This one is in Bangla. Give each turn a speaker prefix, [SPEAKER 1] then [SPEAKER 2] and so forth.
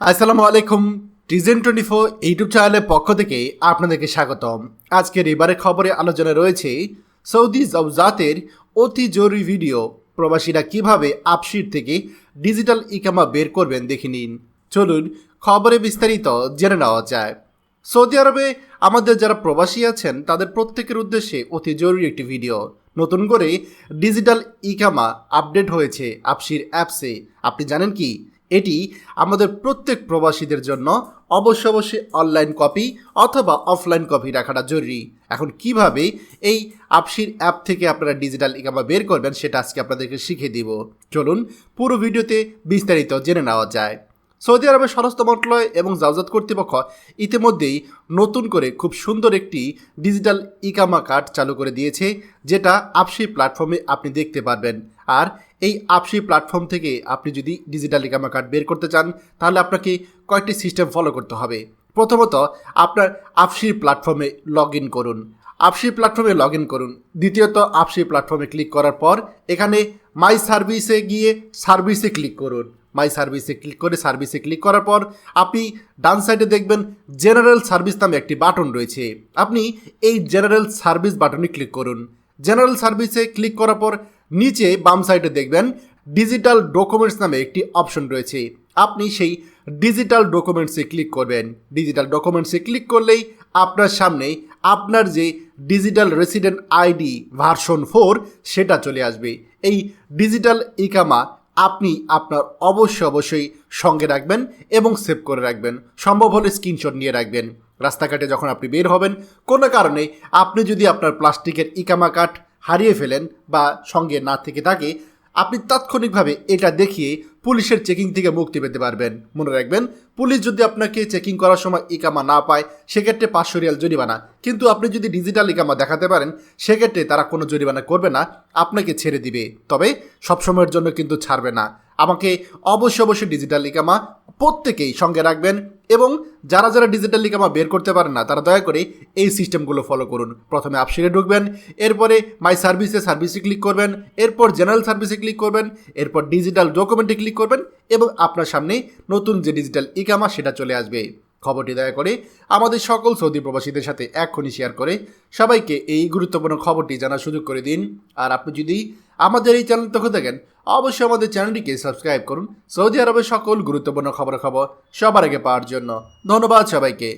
[SPEAKER 1] আসসালামু আলাইকুম টিজেন টোয়েন্টি ফোর ইউটিউব চ্যানেলের পক্ষ থেকে আপনাদেরকে স্বাগতম। আজকের এবারের খবরে আলোচনা রয়েছে, সৌদি জবজাতের অতি জরুরি ভিডিও, প্রবাসীরা কীভাবে আপশিট থেকে ডিজিটাল ইকামা বের করবেন দেখে নিন। চলুন, খবরে বিস্তারিত জেনে নেওয়া যায়। সৌদি আরবে আমাদের যারা প্রবাসী আছেন, তাদের প্রত্যেকের উদ্দেশ্যে অতি জরুরি একটি ভিডিও। নতুন করে ডিজিটাল ইকামা আপডেট হয়েছে আপসির অ্যাপসে। আপনি জানেন কি? এটি আমাদের প্রত্যেক প্রবাসীদের জন্য অবশ্য অবশ্যই অনলাইন কপি অথবা অফলাইন কপি রাখাটা জরুরি। এখন কীভাবে এই আপসির অ্যাপ থেকে আপনারা ডিজিটাল ইকামা বের করবেন সেটা আজকে আপনাদেরকে শিখিয়ে দিব। চলুন পুরো ভিডিওতে বিস্তারিত জেনে নেওয়া যায়। সৌদি আরবের স্বরাষ্ট্র মন্ত্রণালয় এবং জাওজাত কর্তৃপক্ষ ইতিমধ্যেই নতুন করে খুব সুন্দর একটি ডিজিটাল ইকামা কার্ড চালু করে দিয়েছে, যেটা আপসি প্ল্যাটফর্মে আপনি দেখতে পারবেন। আর এই আপসি প্ল্যাটফর্ম থেকে আপনি যদি ডিজিটাল ইকামা কার্ড বের করতে চান, তাহলে আপনাকে কয়েকটি সিস্টেম ফলো করতে হবে। প্রথমত, আপনার আপসির প্ল্যাটফর্মে লগ ইন করুন। আপসি প্ল্যাটফর্মে লগ ইন করুন। দ্বিতীয়ত, আপসি প্ল্যাটফর্মে ক্লিক করার পর এখানে মাই সার্ভিসে গিয়ে সার্ভিসে ক্লিক করুন। মাই সার্ভিসে ক্লিক করে সার্ভিসে ক্লিক করার পর আপনি ডান সাইডে দেখবেন জেনারেল সার্ভিস নামে একটি বাটন রয়েছে। আপনি এই জেনারেল সার্ভিস বাটনে ক্লিক করুন। জেনারেল সার্ভিসে ক্লিক করার পর নিচে বাম সাইডে দেখবেন ডিজিটাল ডকুমেন্টস নামে একটি অপশন রয়েছে। আপনি সেই ডিজিটাল ডকুমেন্টসে ক্লিক করবেন। ডিজিটাল ডকুমেন্টসে ক্লিক করলেই আপনার সামনে আপনার যে digital resident ID version four সেটা চলে আসবে। এই ডিজিটাল ইকামা আপনি আপনার অবশ্যই অবশ্যই সঙ্গে রাখবেন এবং সেভ করে রাখবেন। সম্ভব হলে স্ক্রিনশট নিয়ে রাখবেন। রাস্তাঘাটে যখন আপনি বের হবেন, কোনো কারণে আপনি যদি আপনার প্লাস্টিকের ইকামা কাঠ হারিয়ে ফেলেন বা সঙ্গে না থেকে থাকে, আপনি তাৎক্ষণিকভাবে এটা দেখিয়ে পুলিশের চেকিং থেকে মুক্তি পেতে পারবেন। মনে রাখবেন, পুলিশ যদি আপনাকে চেকিং করার সময় ইকামা না পায়, সেক্ষেত্রে পাঁচশো রিয়াল জরিমানা। কিন্তু আপনি যদি ডিজিটাল ইকামা দেখাতে পারেন, সেক্ষেত্রে তারা কোনো জরিমানা করবে না, আপনাকে ছেড়ে দিবে। তবে সবসময়ের জন্য কিন্তু ছাড়বে না। আমাকে অবশ্যই অবশ্যই ডিজিটাল ইকামা প্রত্যেকেই সঙ্গে রাখবেন এবং যারা যারা ডিজিটাল ইকামা বের করতে পারেন না, তারা দয়া করে এই সিস্টেমগুলো ফলো করুন। প্রথমে আপসিরে ঢুকবেন, এরপরে মাই সার্ভিসে সার্ভিসে ক্লিক করবেন, এরপর জেনারেল সার্ভিসে ক্লিক করবেন, এরপর ডিজিটাল ডকুমেন্টে ক্লিক করবেন এবং আপনার সামনে নতুন যে ডিজিটাল ইকামা সেটা চলে আসবে। খবরটি দয়া করে আমাদের সকল সৌদি প্রবাসীদের সাথে এক্ষুনি শেয়ার করে। সবাইকে এই গুরুত্বপূর্ণ খবরটি জানার সুযোগ করে দিন। আর আপনি যদি আমাদের এই চ্যানেল থেকে থাকেন অবশ্যই আমাদের চ্যানেলটিকে সাবস্ক্রাইব করুন। সৌদি আরবের সকল গুরুত্বপূর্ণ খবর খবর সবার আগে পাওয়ার জন্য। ধন্যবাদ সবাইকে।